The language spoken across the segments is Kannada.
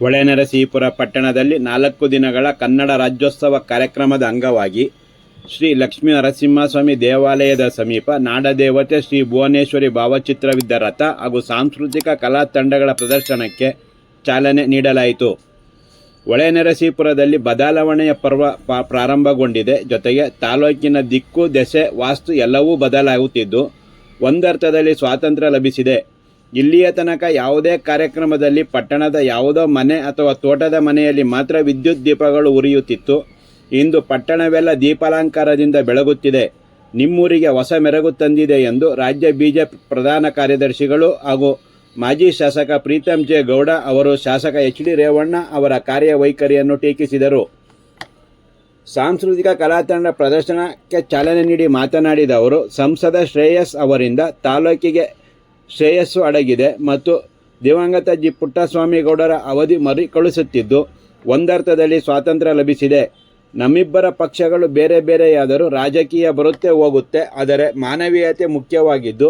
ಹೊಳೆನರಸೀಪುರ ಪಟ್ಟಣದಲ್ಲಿ ನಾಲ್ಕು ದಿನಗಳ ಕನ್ನಡ ರಾಜ್ಯೋತ್ಸವ ಕಾರ್ಯಕ್ರಮದ ಅಂಗವಾಗಿ ಶ್ರೀ ಲಕ್ಷ್ಮೀ ನರಸಿಂಹಸ್ವಾಮಿ ದೇವಾಲಯದ ಸಮೀಪ ನಾಡದೇವತೆ ಶ್ರೀ ಭುವನೇಶ್ವರಿ ಭಾವಚಿತ್ರವಿದ್ದ ರಥ ಹಾಗೂ ಸಾಂಸ್ಕೃತಿಕ ಕಲಾ ತಂಡಗಳ ಪ್ರದರ್ಶನಕ್ಕೆ ಚಾಲನೆ ನೀಡಲಾಯಿತು. ಹೊಳೆನರಸೀಪುರದಲ್ಲಿ ಬದಲಾವಣೆಯ ಪರ್ವ ಪ್ರಾರಂಭಗೊಂಡಿದೆ. ಜೊತೆಗೆ ತಾಲೂಕಿನ ದಿಕ್ಕು, ದೆಸೆ, ವಾಸ್ತು ಎಲ್ಲವೂ ಬದಲಾಗುತ್ತಿದ್ದು, ಒಂದರ್ಥದಲ್ಲಿ ಸ್ವಾತಂತ್ರ್ಯ ಲಭಿಸಿದೆ. ಇಲ್ಲಿಯ ತನಕ ಯಾವುದೇ ಕಾರ್ಯಕ್ರಮದಲ್ಲಿ ಪಟ್ಟಣದ ಯಾವುದೋ ಮನೆ ಅಥವಾ ತೋಟದ ಮನೆಯಲ್ಲಿ ಮಾತ್ರ ವಿದ್ಯುತ್ ದೀಪಗಳು ಉರಿಯುತ್ತಿತ್ತು. ಇಂದು ಪಟ್ಟಣವೆಲ್ಲ ದೀಪಾಲಂಕಾರದಿಂದ ಬೆಳಗುತ್ತಿದೆ. ನಿಮ್ಮೂರಿಗೆ ಹೊಸ ಮೆರಗು ತಂದಿದೆ ಎಂದು ರಾಜ್ಯ ಬಿಜೆಪಿ ಪ್ರಧಾನ ಕಾರ್ಯದರ್ಶಿಗಳು ಹಾಗೂ ಮಾಜಿ ಶಾಸಕ ಪ್ರೀತಂ ಜೆ ಗೌಡ ಅವರು ಶಾಸಕ ಎಚ್ ಡಿ ರೇವಣ್ಣ ಅವರ ಕಾರ್ಯವೈಖರಿಯನ್ನು ಟೀಕಿಸಿದರು. ಸಾಂಸ್ಕೃತಿಕ ಕಲಾತಂಡ ಪ್ರದರ್ಶನಕ್ಕೆ ಚಾಲನೆ ನೀಡಿ ಮಾತನಾಡಿದ ಅವರು, ಸಂಸದ ಶ್ರೇಯಸ್ ಅವರಿಂದ ತಾಲೂಕಿಗೆ ಶ್ರೇಯಸ್ಸು ಅಡಗಿದೆ ಮತ್ತು ದಿವಂಗತ ಜಿ ಪುಟ್ಟಸ್ವಾಮಿಗೌಡರ ಅವಧಿ ಮರುಕಳಿಸುತ್ತಿದ್ದು, ಒಂದರ್ಥದಲ್ಲಿ ಸ್ವಾತಂತ್ರ್ಯ ಲಭಿಸಿದೆ. ನಮ್ಮಿಬ್ಬರ ಪಕ್ಷಗಳು ಬೇರೆ ಬೇರೆಯಾದರೂ ರಾಜಕೀಯ ಬರುತ್ತೆ ಹೋಗುತ್ತೆ, ಆದರೆ ಮಾನವೀಯತೆ ಮುಖ್ಯವಾಗಿದ್ದು,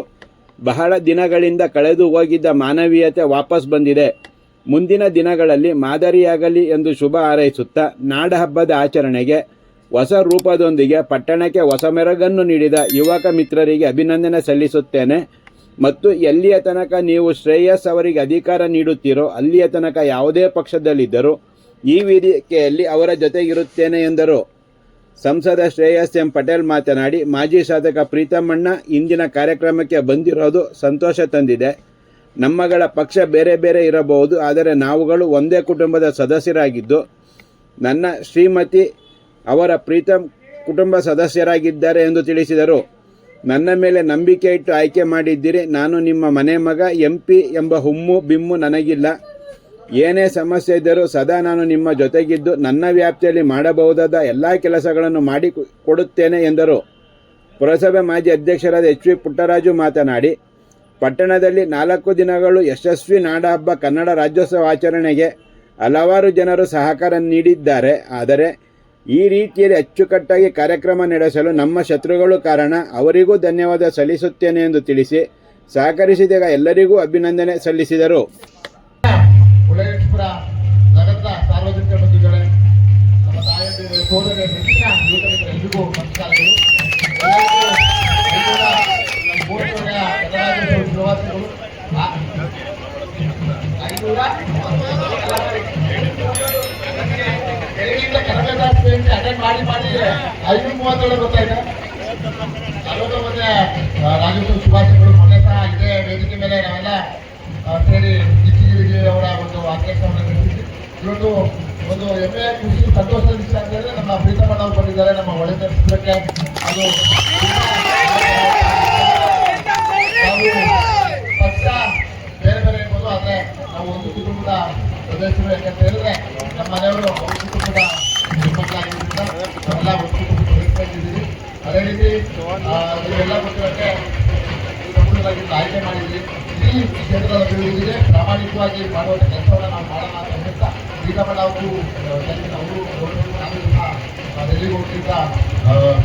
ಬಹಳ ದಿನಗಳಿಂದ ಕಳೆದು ಹೋಗಿದ್ದ ಮಾನವೀಯತೆ ವಾಪಸ್ ಬಂದಿದೆ. ಮುಂದಿನ ದಿನಗಳಲ್ಲಿ ಮಾದರಿಯಾಗಲಿ ಎಂದು ಶುಭ ಹಾರೈಸುತ್ತಾ ನಾಡಹಬ್ಬದ ಆಚರಣೆಗೆ, ಹೊಸ ರೂಪದೊಂದಿಗೆ ಪಟ್ಟಣಕ್ಕೆ ಹೊಸ ಮೆರಗನ್ನು ನೀಡಿದ ಯುವಕ ಮಿತ್ರರಿಗೆ ಅಭಿನಂದನೆ ಸಲ್ಲಿಸುತ್ತೇನೆ. ಮತ್ತು ಎಲ್ಲಿಯ ತನಕ ನೀವು ಶ್ರೇಯಸ್ ಅವರಿಗೆ ಅಧಿಕಾರ ನೀಡುತ್ತೀರೋ ಅಲ್ಲಿಯ ತನಕ ಯಾವುದೇ ಪಕ್ಷದಲ್ಲಿದ್ದರೂ ಈ ವೇದಿಕೆಯಲ್ಲಿ ಅವರ ಜೊತೆಗಿರುತ್ತೇನೆ ಎಂದರು. ಸಂಸದ ಶ್ರೇಯಸ್ ಎಂ. ಪಟೇಲ್ ಮಾತನಾಡಿ, ಮಾಜಿ ಶಾಸಕ ಪ್ರೀತಮಣ್ಣ ಇಂದಿನ ಕಾರ್ಯಕ್ರಮಕ್ಕೆ ಬಂದಿರೋದು ಸಂತೋಷ ತಂದಿದೆ. ನಮ್ಮಗಳ ಪಕ್ಷ ಬೇರೆ ಬೇರೆ ಇರಬಹುದು, ಆದರೆ ನಾವುಗಳು ಒಂದೇ ಕುಟುಂಬದ ಸದಸ್ಯರಾಗಿದ್ದು, ನನ್ನ ಶ್ರೀಮತಿ ಅವರ ಪ್ರೀತಮ್ ಕುಟುಂಬ ಸದಸ್ಯರಾಗಿದ್ದಾರೆ ಎಂದು ತಿಳಿಸಿದರು. ನನ್ನ ಮೇಲೆ ನಂಬಿಕೆ ಇಟ್ಟು ಆಯ್ಕೆ ಮಾಡಿದ್ದೀರಿ. ನಾನು ನಿಮ್ಮ ಮನೆ ಮಗ ಎಂ ಪಿ ಎಂಬ ಹುಮ್ಮು ಬಿಮ್ಮು ನನಗಿಲ್ಲ. ಏನೇ ಸಮಸ್ಯೆ ಇದ್ದರೂ ಸದಾ ನಾನು ನಿಮ್ಮ ಜೊತೆಗಿದ್ದು, ನನ್ನ ವ್ಯಾಪ್ತಿಯಲ್ಲಿ ಮಾಡಬಹುದಾದ ಎಲ್ಲ ಕೆಲಸಗಳನ್ನು ಮಾಡಿ ಕೊಡುತ್ತೇನೆ ಎಂದರು. ಪುರಸಭೆ ಮಾಜಿ ಅಧ್ಯಕ್ಷರಾದ ಎಚ್ ವಿ ಪುಟ್ಟರಾಜು ಮಾತನಾಡಿ, ಪಟ್ಟಣದಲ್ಲಿ ನಾಲ್ಕು ದಿನಗಳು ಯಶಸ್ವಿ ನಾಡಹಬ್ಬ ಕನ್ನಡ ರಾಜ್ಯೋತ್ಸವ ಆಚರಣೆಗೆ ಹಲವಾರು ಜನರು ಸಹಕಾರ ನೀಡಿದ್ದಾರೆ. ಆದರೆ ಈ ರೀತಿಯಲ್ಲಿ ಅಚ್ಚುಕಟ್ಟಾಗಿ ಕಾರ್ಯಕ್ರಮ ನಡೆಸಲು ನಮ್ಮ ಶತ್ರುಗಳು ಕಾರಣ. ಅವರಿಗೂ ಧನ್ಯವಾದ ಸಲ್ಲಿಸುತ್ತೇನೆ ಎಂದು ತಿಳಿಸಿ ಸಹಕರಿಸಿದಾಗ ಎಲ್ಲರಿಗೂ ಅಭಿನಂದನೆ ಸಲ್ಲಿಸಿದರು. ಸಾರ್ವಜನಿಕ ನಮ್ಮ ಅಟೆಂಡ್ ಮಾಡಿ ಮಾಡಿ ಐನೂರ ಮೂವತ್ತೇಳು ಗೊತ್ತಾಯ್ತಾ ನಲವತ್ತು ಮತ್ತೆ ರಾಜೇಶ್ವರ ಶುಭಾಶಯಗಳು. ಮೊನ್ನೆ ಸಹ ಇದೇ ವೇದಿಕೆ ಮೇಲೆ ನಾವೆಲ್ಲ ಸೇರಿ ಜಿಚ್ಚಿಗಿರಿಗೆ ಅವರ ಒಂದು ಅಧ್ಯಕ್ಷವನ್ನು ನಡೆಸಿದ್ವಿ ಇವತ್ತು ಒಂದು ಹೆಮ್ಮೆ ಖುಷಿ ಸಂತೋಷದ ವಿಷಯ ಅಂತ ಹೇಳಿದ್ರೆ ನಮ್ಮ ಪ್ರೀತಮಣ್ಣ ಅವರು ಬಂದಿದ್ದಾರೆ ನಮ್ಮ ಒಳ್ಳೆ ನಡೆಸಲಿಕ್ಕೆ ಅದು ಪಕ್ಷ ಬೇರೆ ಬೇರೆ ಇರ್ಬೋದು ಆದರೆ ನಾವು ಒಂದು ಕುಟುಂಬದ ಸದಸ್ಯರು ಹೇಳಿದ್ರೆ ನಮ್ಮ ಮನೆಯವರು ಒಂದು ಕುಟುಂಬದ ಹೆಣ್ಮಕ್ಳಾಗಿರೋದ್ರಿಂದ ನಾವೆಲ್ಲ ಒಂದು ಕುಟುಂಬದ ಸದಸ್ಯರಾಗಿದ್ದೀವಿ ಅದೇ ರೀತಿ ಆ, ನೀವೆಲ್ಲ ಗೊತ್ತಿರೋಕ್ಕೆ ಸಂಪೂರ್ಣವಾಗಿ ಆಯ್ಕೆ ಮಾಡಿದ್ವಿ ಈ ಕ್ಷೇತ್ರದ ಅಭಿವೃದ್ಧಿಗೆ ಪ್ರಾಮಾಣಿಕವಾಗಿ ಮಾಡುವ ಕೆಲಸವನ್ನು ನಾವು ಮಾಡೋಣ ಅಂತ ಹೇಳ್ತಾ ಶ್ರೀರಾಮಣ್ಣ ಅವರು ಅವರು ನಾನು ಸಹ ಡೆಲ್ಲಿಗೆ ಹೋಗ್ತಿದ್ದ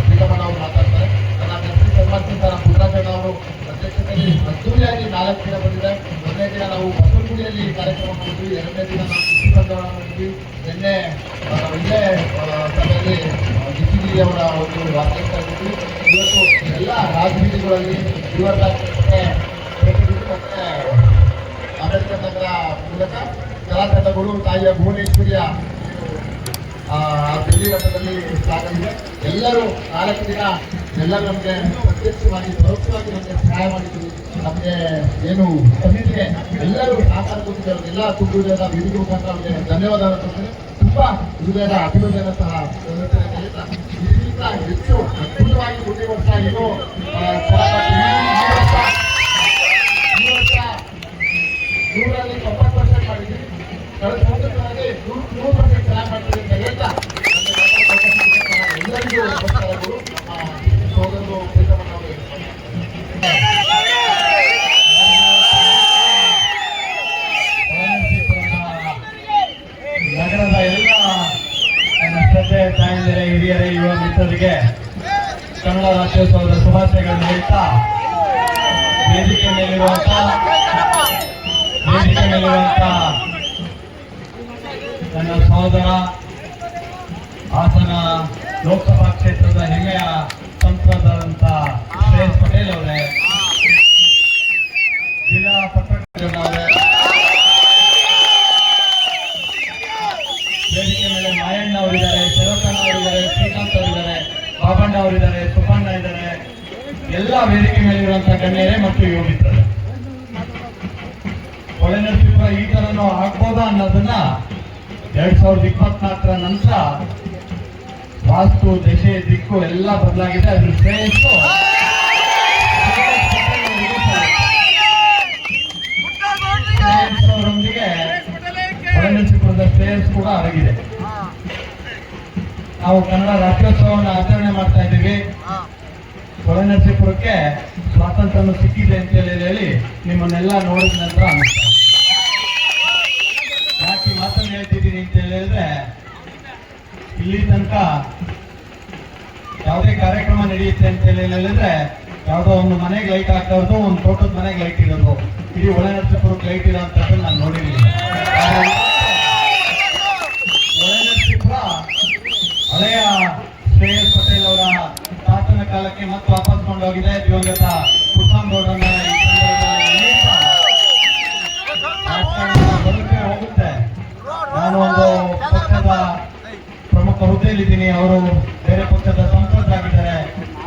ಶ್ರೀರಾಮಣ್ಣ ಅವರು ಮಾತಾಡ್ತಾರೆ. ನನ್ನ ಮೆಚ್ಚಿ ಸನ್ಮಾನಿಸಿದ ನಮ್ಮ ಪುಟ್ಟರಾಜಣ್ಣ ಅವರು ಅಧ್ಯಕ್ಷತೆಯಲ್ಲಿ ಅದ್ದೂರಿಯಾಗಿ ನಾಲ್ಕು ದಿನ ಬಂದಿದೆ ಮೊದಲನೇ ದಿನ ನಾವು ಬಸವನಗುಡಿಯಲ್ಲಿ ಕಾರ್ಯಕ್ರಮ ಮಾಡಿದ್ವಿ. ಎರಡನೇ ದಿನ ನಾವು ಕೃಷಿ ಬಂಧವನ ಮಾಡಿದ್ವಿ. ನಿನ್ನೆ ಇಲ್ಲೇ ಸಭೆಯಲ್ಲಿ ಜಿಟ್ಟಿಗಿರಿ ಅವರ ಒಂದು ವಾರ್ತೆ ಇವತ್ತು ಎಲ್ಲ ರಾಜಬೀದಿಗಳಲ್ಲಿ ಇವರ ಅಂಬೇಡ್ಕರ್ ನಗರ ಮೂಲಕ ಕಲಾತಂಡಗಳು ತಾಯಿಯ ಭುವನೇಶ್ವರಿಯ, ಆ ದಿಲ್ಲಿ ಮಟ್ಟದಲ್ಲಿ ಸಾಗಲಿದೆ ಎಲ್ಲರೂ ನಾಲ್ಕು ದಿನ ಎಲ್ಲ ನಮಗೆ ಪ್ರತ್ಯಕ್ಷವಾಗಿ, ಪರೋಕ್ಷವಾಗಿ ನಮಗೆ ಸಹಾಯ ಮಾಡಿದ್ರು. ನಮಗೆ ಏನು ಸಮಿತಿಗೆ ಎಲ್ಲರೂ ಸಹಕಾರ ಕೊಟ್ಟಿದ್ದಾರೆ. ಎಲ್ಲ ಕುಟುಂಬದ, ವಿವಿಧ ಮುಖಾಂತರ ಧನ್ಯವಾದ ತುಂಬಾ ಹೃದಯದ ಅಭಿನಂದನೆ ಸಹ ಸಲ್ಲಿಸ್ತೇನೆ ಅಂತ ಹೇಳ್ತಾ, ಇದಕ್ಕಿಂತ ಹೆಚ್ಚು ಅದ್ಭುತವಾಗಿ ಮುಂದಿನ ವರ್ಷ ಏನು ಆ, ಛಲಪತಿ ಈ ವರ್ಷ ಈ ವರ್ಷ ನೂರಲ್ಲಿ ತೊಂಬತ್ತು ಪರ್ಸೆಂಟ್ ಮಾಡಿದ್ವಿ ಕಳೆದ ಸಂವತ್ಸರದಲ್ಲಿ ನೂರು ನೂರು ಪರ್ಸೆಂಟ್ ಚೆನ್ನಾಗಿ ಮಾಡ್ತೀವಿ ಅಂತ ಹೇಳ್ತಾ ನನ್ನ ಮಾತನ್ನು ಅವಕಾಶ ಕೊಟ್ಟಿದ್ದಕ್ಕೆ ಎಲ್ಲರಿಗೂ ನಮಸ್ಕಾರಗಳು ನಮ್ಮ ಸೋದರರು ಪ್ರೀತಮಣ್ಣ ಅವರಿಗೆ ನಗರದ ಎಲ್ಲ ನನ್ನ ಶ್ರದ್ಧೆ, ತಾಯಂದಿರ, ಹಿರಿಯರ, ಯುವ ಮಿತ್ರರಿಗೆ ಕನ್ನಡ ರಾಜ್ಯೋತ್ಸವದ ಶುಭಾಶಯಗಳನ್ನು ಹೇಳ್ತಾ ವೇದಿಕೆ ಮೇಲಿರುವಂತ ವೇದಿಕೆ ಮೇಲಿರುವಂತ ನನ್ನ ಸಹೋದರ ಹಾಸನ ಲೋಕಸಭಾ ಕ್ಷೇತ್ರದ ಹೆಮ್ಮೆಯ ಸಂಸದರಂತ ಶ್ರೇಯಸ್ ಪಟೇಲ್ ಅವರೇ. ಜಿಲ್ಲಾ ಪತ್ರಕರ್ತರವರೇ ವೇದಿಕೆ ಮೇಲೆ ಮಾಯಣ್ಣ ಅವರಿದ್ದಾರೆ ಶರತಣ್ಣ ಅವರಿದ್ದಾರೆ, ಶ್ರೀಕಾಂತ್ ಅವರಿದ್ದಾರೆ, ಬಾಬಣ್ಣ ಅವರಿದ್ದಾರೆ ಸುಬ್ಬಣ್ಣ ಇದ್ದಾರೆ. ಎಲ್ಲ ವೇದಿಕೆ ಮೇಲೆ ಇರುವಂತಹ ಗಣ್ಯರೇ ಮತ್ತು ಯುವ ಮಿತ್ರರೇ. ಒಳನರಸೀಪುರ ಈ ತರನೂ ಆಗ್ಬೋದಾ ಅನ್ನೋದನ್ನ ಎರಡ್ ಸಾವಿರದ ಇಪ್ಪತ್ನಾಲ್ಕರ ನಂತರ ವಾಸ್ತು ದಶೆ ದಿಕ್ಕು ಎಲ್ಲ ಬದಲಾಗಿದೆ, ಅದ್ರ ಶ್ರೇಯಸ್ಸು. ಶ್ರೇಯಸ್ ಅವರೊಂದಿಗೆ ಪರಿಣಿಸಿಕೊಂಡ ಶ್ರೇಯಸ್ ಕೂಡ ಅಡಗಿದೆ. ನಾವು ಕನ್ನಡ ರಾಜ್ಯೋತ್ಸವವನ್ನು ಆಚರಣೆ ಮಾಡ್ತಾ ಇದ್ದೀವಿ. ಒಳನರಸೀಪುರಕ್ಕೆ ಸ್ವಾತಂತ್ರ್ಯ ಸಿಕ್ಕಿದೆ ಅಂತ ಹೇಳಿ ನಿಮ್ಮನ್ನೆಲ್ಲ ನೋಡಿದ ನಂತರ. ಯಾಕೆ ಮಾತನ್ನು ಹೇಳ್ತಿದ್ದೀನಿ ಅಂತ ಹೇಳಿದ್ರೆ ಇಲ್ಲಿ ತನಕ ಯಾವುದೇ ಕಾರ್ಯಕ್ರಮ ನಡೆಯುತ್ತೆ ಅಂತ ಹೇಳಿ ಹೇಳಿದ್ರೆ ಯಾವುದೋ ಒಂದು ಮನೆಗೆ ಲೈಟ್ ಹಾಕ್ತಾ ಇರೋದು ಒಂದು ತೋಟದ ಮನೆಗೆ ಲೈಟ್ ಇರೋದು. ಇಡೀ ಒಳನರಸೀಪುರಕ್ಕೆ ಲೈಟ್ ಇರೋ ಅಂತ ನಾನು ನೋಡಿರಲಿಲ್ಲ ಒಳನರಸೀಪುರ ಹಳೆಯ ಶ್ರೇಯಸ್ ಪಟೇಲ್ ಅವರ ತಾತನ ಕಾಲಕ್ಕೆ ಮತ್ತೆ ವಾಪಸ್ ಕೊಂಡೋಗಿದೆ ದಿವಂಗತ ರಾಜಕಾರಣ ಬರುತ್ತೆ ಹೋಗುತ್ತೆ. ನಾನು ಒಂದು ಪಕ್ಷದ ಹುದ್ದೆಯಲ್ಲಿದ್ದೀನಿ ಅವರು ಬೇರೆ ಪಕ್ಷದ ಸಂಸದರಾಗಿದ್ದಾರೆ.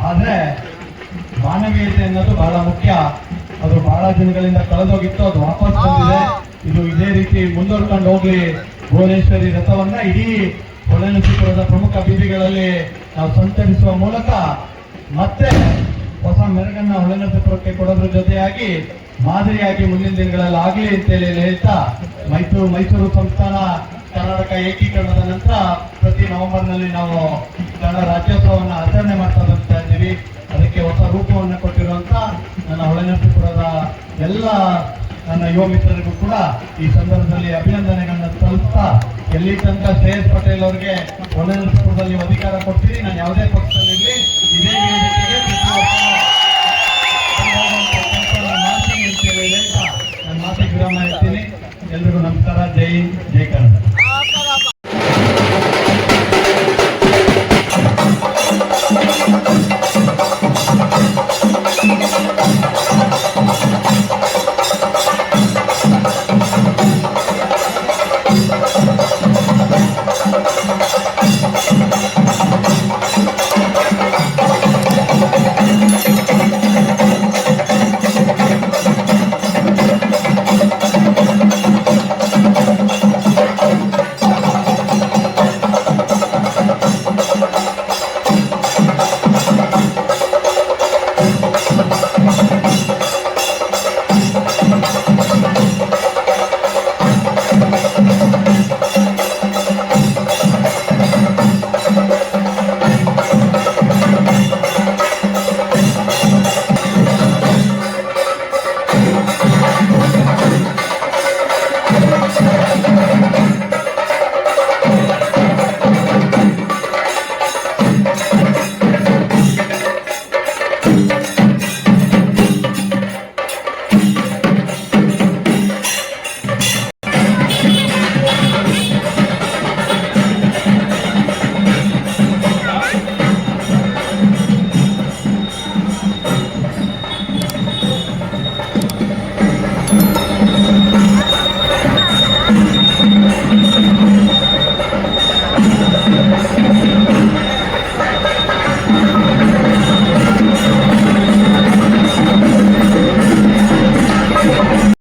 ಆದ್ರೆ ಮಾನವೀಯತೆ ಅನ್ನೋದು ಬಹಳ ಮುಖ್ಯ. ಅದು ಬಹಳ ದಿನಗಳಿಂದ ಕಳೆದೋಗಿತ್ತು, ಅದು ವಾಪಸ್ ಬಂದಿದೆ. ಇದು ಇದೇ ರೀತಿ ಮುಂದುವರ್ಕೊಂಡು ಹೋಗ್ಲಿ. ಭುವನೇಶ್ವರಿ ರಥವನ್ನ ಇಡೀ ಹೊಳೆನಸಿಪುರದ ಪ್ರಮುಖ ಬೀದಿಗಳಲ್ಲಿ ನಾವು ಸಂಚರಿಸುವ ಮೂಲಕ ಮತ್ತೆ ಹೊಸ ಮೆರಗನ್ನ ಹೊಳೆನಸಿಪುರಕ್ಕೆ ಕೊಡೋದ್ರ ಜೊತೆಯಾಗಿ, ಮಾದರಿಯಾಗಿ ಮುಂದಿನ ದಿನಗಳಲ್ಲಿ ಆಗ್ಲಿ ಅಂತೇಳಿ ಹೇಳ್ತಾ ಮೈಸೂರು ಮೈಸೂರು ಸಂಸ್ಥಾನ ಕರ್ನಾಟಕ ಏಕೀಕರಣದ ನಂತರ ಪ್ರತಿ ನವೆಂಬರ್ನಲ್ಲಿ ನಾವು ಕನ್ನಡ ರಾಜ್ಯೋತ್ಸವವನ್ನು ಆಚರಣೆ ಮಾಡ್ತಾ ಬರ್ತಾ ಇದ್ದೀವಿ. ಅದಕ್ಕೆ ಹೊಸ ರೂಪವನ್ನು ಕೊಟ್ಟಿರುವಂತ ನನ್ನ ಹೊಳೆನರಸೀಪುರದ ಎಲ್ಲ ನನ್ನ ಯುವ ಮಿತ್ರರಿಗೂ ಕೂಡ ಈ ಸಂದರ್ಭದಲ್ಲಿ ಅಭಿನಂದನೆಗಳನ್ನ ಸಲ್ಲಿಸ್ತಾ ಎಲ್ಲಿ ತನಕ ಶ್ರೇಯಸ್ ಪಟೇಲ್ ಅವರಿಗೆ ಹೊಳೆನರಸೀಪುರದಲ್ಲಿ ಅಧಿಕಾರ ಕೊಡ್ತೀನಿ ನಾನು ಯಾವುದೇ ಪಕ್ಷದಲ್ಲಿರಲಿ ಇದೇ ವೇದಿಕೆಗೆ ಮಾತಿಗೆ ವಿರಾಮ ಇರ್ತೀನಿ ಎಲ್ರಿಗೂ ನಮಸ್ಕಾರ, ಜೈ ಜೈ